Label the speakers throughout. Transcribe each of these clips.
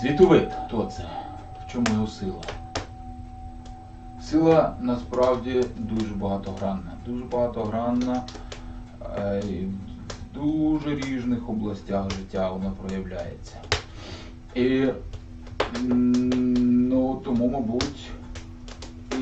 Speaker 1: Світовид, хто це? В чому його сила? Сила насправді дуже багатогранна. Дуже багатогранна. е, В дуже різних областях життя вона проявляється. І ну, тому, мабуть,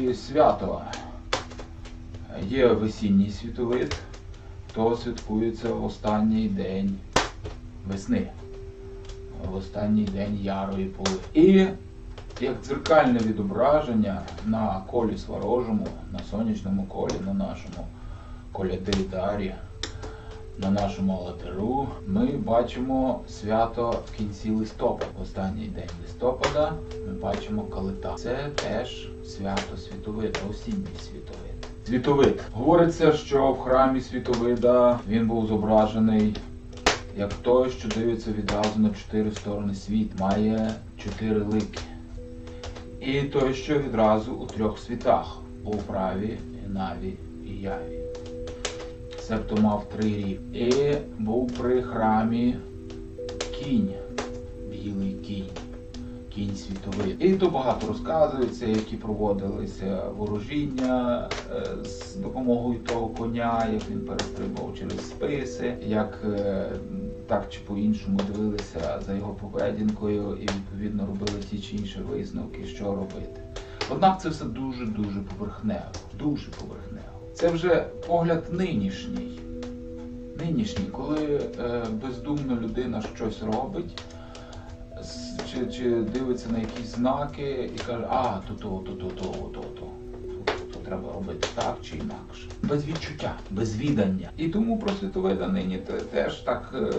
Speaker 1: і свято. Є весінній світовид, то святкується останній день весни, в останній день ярої поли. І як дзеркальне відображення на колі сварожому, на сонячному колі, на нашому колядидарі, на нашому алатеру, ми бачимо свято в кінці листопада. В останній день листопада ми бачимо калита. Це теж свято світовида, осінній світовид. Світовид. Говориться, що в храмі світовида він був зображений як той, що дивиться відразу на чотири сторони світ, має чотири лики. І той, що відразу у трьох світах у праві, наві і яві. Себто мав три рік. І був при храмі кінь, кінь світовий. І то багато розказується, які проводилися ворожіння е, з допомогою того коня, як він перестрибував через списи, як е, так чи по-іншому дивилися за його поведінкою і відповідно робили ті чи інші висновки, що робити. Однак це все дуже-дуже поверхнево, дуже поверхнево. Це вже погляд нинішній. Нинішній, коли е, бездумно людина щось робить, чи, чи дивиться на якісь знаки і каже, а, то то, то, то, то, то, то. То треба робити так чи інакше. Без відчуття, без відання. І тому про світовида нині те- теж так, е,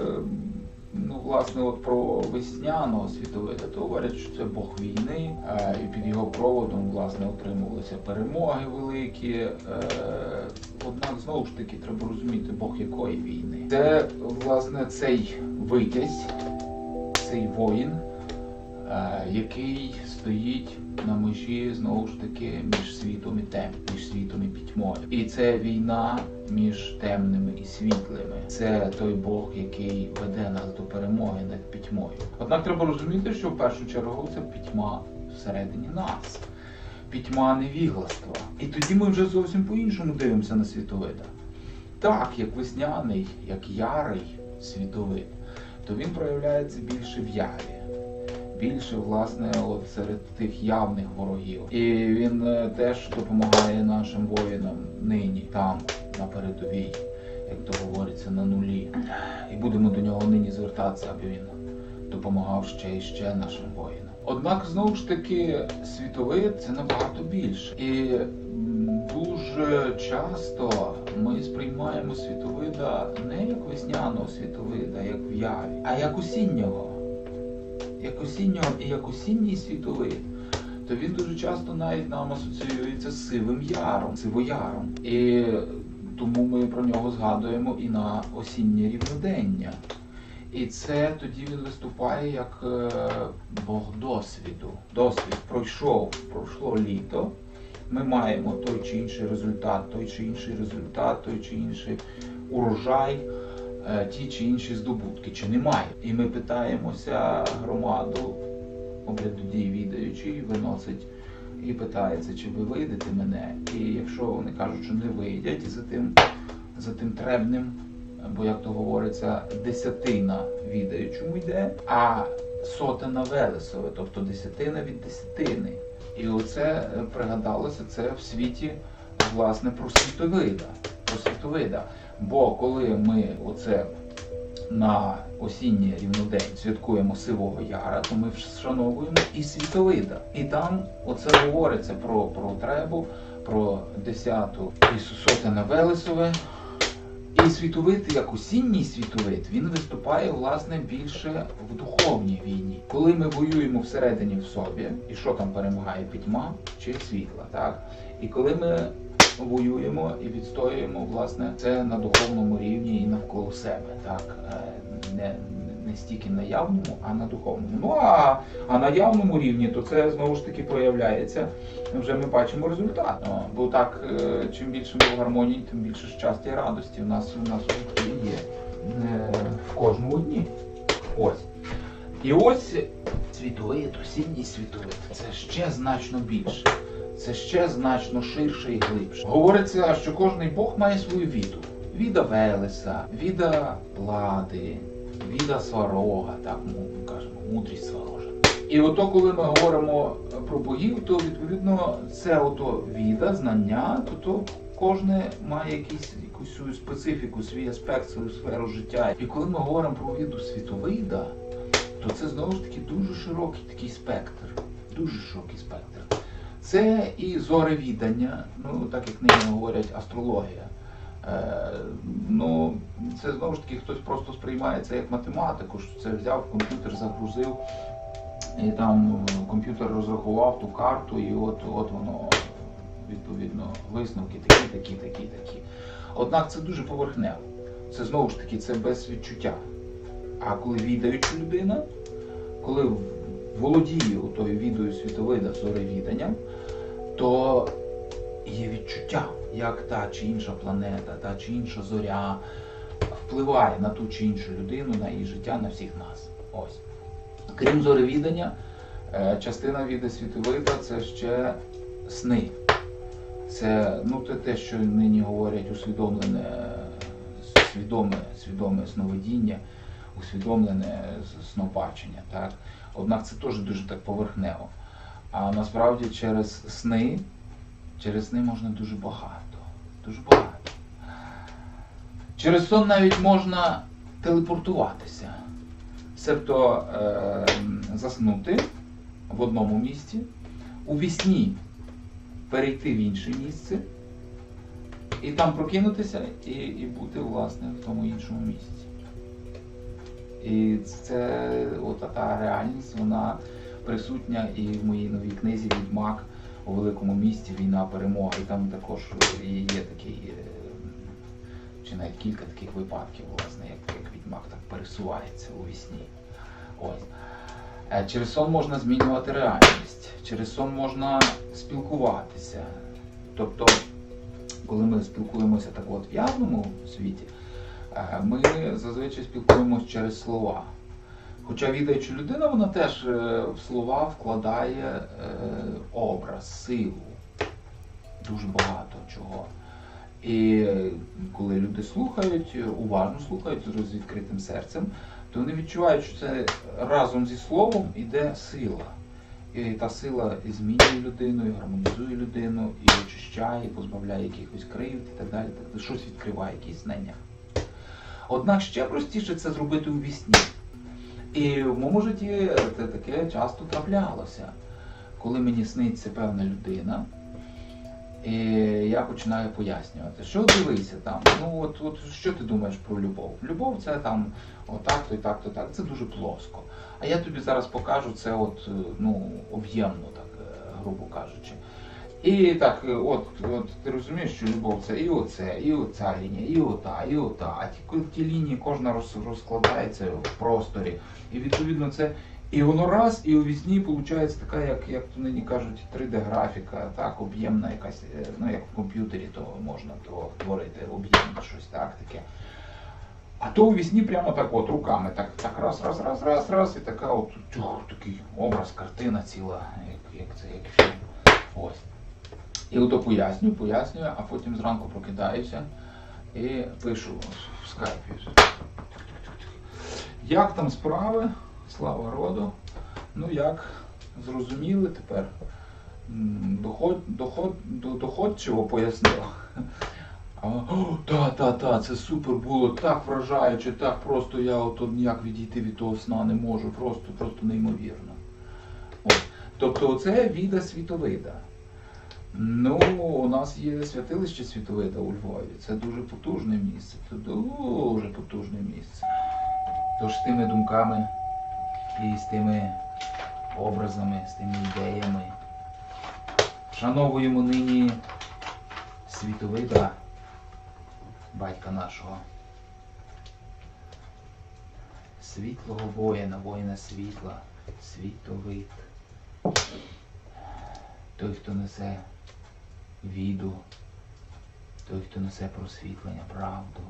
Speaker 1: ну, власне, от про весняного світовида, то говорять, що це Бог війни, е, і під його проводом, власне, отримувалися перемоги великі. Е, Однак, знову ж таки, треба розуміти, Бог якої війни. Це, власне, цей витязь, цей воїн, е, який стоїть на межі знову ж таки між світом і тем, між світом і пітьмою. І це війна між темними і світлими. Це той Бог, який веде нас до перемоги над пітьмою. Однак треба розуміти, що в першу чергу це пітьма всередині нас. Пітьма невігластва. І тоді ми вже зовсім по-іншому дивимося на світовида. Так, як весняний, як ярий світовид, то він проявляється більше в яві більше власне от серед тих явних ворогів. І він е, теж допомагає нашим воїнам нині, там, на передовій, як то говориться, на нулі. І будемо до нього нині звертатися, аби він допомагав ще і ще нашим воїнам. Однак знову ж таки світовид це набагато більше. І дуже часто ми сприймаємо світовида не як весняного світовида, як в яві, а як осіннього як осіннього і як осінній світовий, то він дуже часто навіть нам асоціюється з сивим яром, сивояром. І тому ми про нього згадуємо і на осіннє рівнодення. І це тоді він виступає як е, Бог досвіду. Досвід пройшов, пройшло літо. Ми маємо той чи інший результат, той чи інший результат, той чи інший урожай е, ті чи інші здобутки, чи немає. І ми питаємося громаду, обряду дій відаючий, виносить і питається, чи ви вийдете мене. І якщо вони кажуть, що не вийдять, за тим, за тим требним, бо як то говориться, десятина відаючому йде, а сотина велесове, тобто десятина від десятини. І оце е, пригадалося це в світі власне про світовида. Бо коли ми оце на осінній рівнодень святкуємо сивого яра, то ми вшановуємо і світовида. І там оце говориться про, про требу, про десяту і сотене Велесове. І світовид, як осінній світовид, він виступає власне більше в духовній війні. Коли ми воюємо всередині в собі, і що там перемагає пітьма чи світла, так? І коли ми воюємо і відстоюємо власне це на духовному рівні і навколо себе, так Е, не, не стільки на явному, а на духовному. Ну а, а на явному рівні, то це знову ж таки проявляється. Вже ми бачимо результат. Бо так, е, чим більше ми в гармонії, тим більше щастя і радості в нас у нас є е, в кожному дні. Ось. І ось світовий, осінній світовий. Це ще значно більше. Це ще значно ширше і глибше. Говориться, що кожний Бог має свою віду. Віда Велеса, віда Лади, віда Сварога, так ми кажемо, мудрість Сварожа. І ото, коли ми говоримо про богів, то відповідно це ото віда, знання, то то кожне має якісь, якусь свою специфіку, свій аспект, свою сферу життя. І коли ми говоримо про віду світовида, то це знову ж таки дуже широкий такий спектр. Дуже широкий спектр. Це і зоревідання, ну так як нині говорять, астрологія. Е, ну, це знову ж таки хтось просто сприймає це як математику, що це взяв, комп'ютер загрузив, і там комп'ютер розрахував ту карту, і от, от воно відповідно висновки такі, такі, такі, такі. Однак це дуже поверхнево. Це знову ж таки це без відчуття. А коли відаюча людина, коли володіє тою відою світовида зоревіданням, то є відчуття, як та чи інша планета, та чи інша зоря впливає на ту чи іншу людину, на її життя, на всіх нас. Ось. Крім зоревідання, е, частина віди світовида це ще сни. Це ну, те, те, що нині говорять усвідомлене, свідоме, свідоме сновидіння, усвідомлене снобачення. Так? Однак це теж дуже так поверхнево. А насправді через сни, через сни можна дуже багато. Дуже багато. Через сон навіть можна телепортуватися. Себто е, заснути в одному місці, у вісні перейти в інше місце і там прокинутися і, і бути власне в тому іншому місці. І це от та реальність, вона присутня і в моїй новій книзі Відьмак у великому місті Війна перемога. І там також є такий, е, чи навіть кілька таких випадків, власне, як, як Відьмак так пересувається у вісні. Ось. Е, Через сон можна змінювати реальність, через сон можна спілкуватися. Тобто, коли ми спілкуємося так от в явному світі, е, ми зазвичай спілкуємося через слова. Хоча відаюча людина, вона теж е, в слова вкладає е, образ, силу, дуже багато чого. І коли люди слухають, уважно слухають з відкритим серцем, то вони відчувають, що це разом зі словом іде сила. І та сила і змінює людину, і гармонізує людину, і очищає, і позбавляє якихось кривд і так далі. Так, щось відкриває, якісь знання. Однак ще простіше це зробити у вісні. І в моєму житті це таке часто траплялося, коли мені сниться певна людина, і я починаю пояснювати, що дивися там, ну от, от що ти думаєш про любов? Любов це там отак-то і так-то так. Це дуже плоско. А я тобі зараз покажу це от, ну, об'ємно, так, е, грубо кажучи. І так, е, от, от ти розумієш, що любов це і оце, і оця лінія, і ота, і ота. А ті, ті лінії кожна роз, розкладається в просторі. І відповідно це. І воно раз, і у вісні виходить така, як, як то нині кажуть, 3D-графіка, так, об'ємна якась, е, ну як в комп'ютері, то можна то творити об'ємне щось так таке. А то у вісні прямо так от руками, так, так раз, раз, раз, раз, раз, і така от тюх, такий образ, картина ціла, як, як це, як фільм. Ось. І ото пояснюю, пояснюю, а потім зранку прокидаюся і пишу в скайпі. Як там справи? Слава роду. Ну як, зрозуміли тепер? Доход, доход, доходчиво пояснив. Та, та, та, це супер було, так вражаюче, так просто я от ніяк відійти від того сна не можу, просто, просто неймовірно. От. Тобто це віда світовида. Ну, у нас є святилище світовида у Львові. Це дуже потужне місце. Це дуже потужне місце. Тож з тими думками і з тими образами, з тими ідеями. Шановуємо нині світовида, батька нашого. Світлого воїна, воїна світла, світовид. Той, хто несе віду, той, хто несе просвітлення, правду,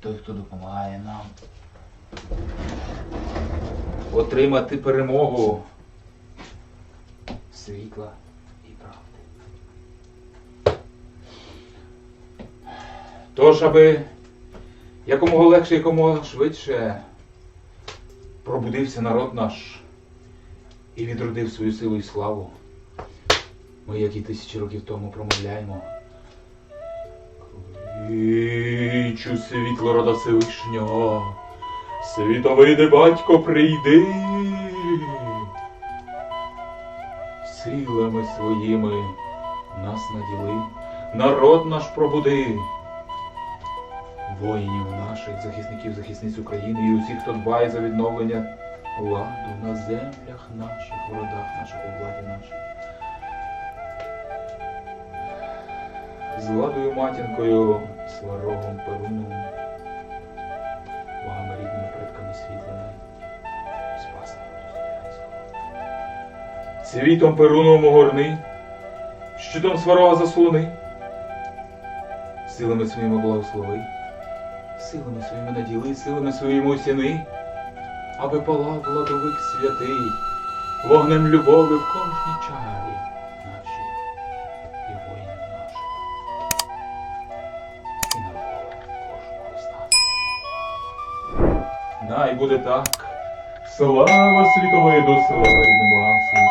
Speaker 1: той, хто допомагає нам отримати перемогу світла і правди. Тож, аби якомога легше, якомога швидше пробудився народ наш і відродив свою силу і славу. Ми, як і тисячі років тому, промовляємо. Кличу світло рода Всевишнього, світовиде батько прийди. Силами своїми нас наділи, народ наш пробуди. Воїнів наших, захисників, захисниць України і усіх, хто дбає за відновлення ладу на землях наших, в родах наших, у владі нашій. З владою матінкою, сварогом Перуном, богами рідними предками світлими, Достоянського. Світом Перуном огорни, щитом сварога заслони, силами своїми благослови, силами своїми наділи, силами своїми осяни, аби палав владовик святий, вогнем любові в кожній чарі Най буде так, слава світової слава слави слава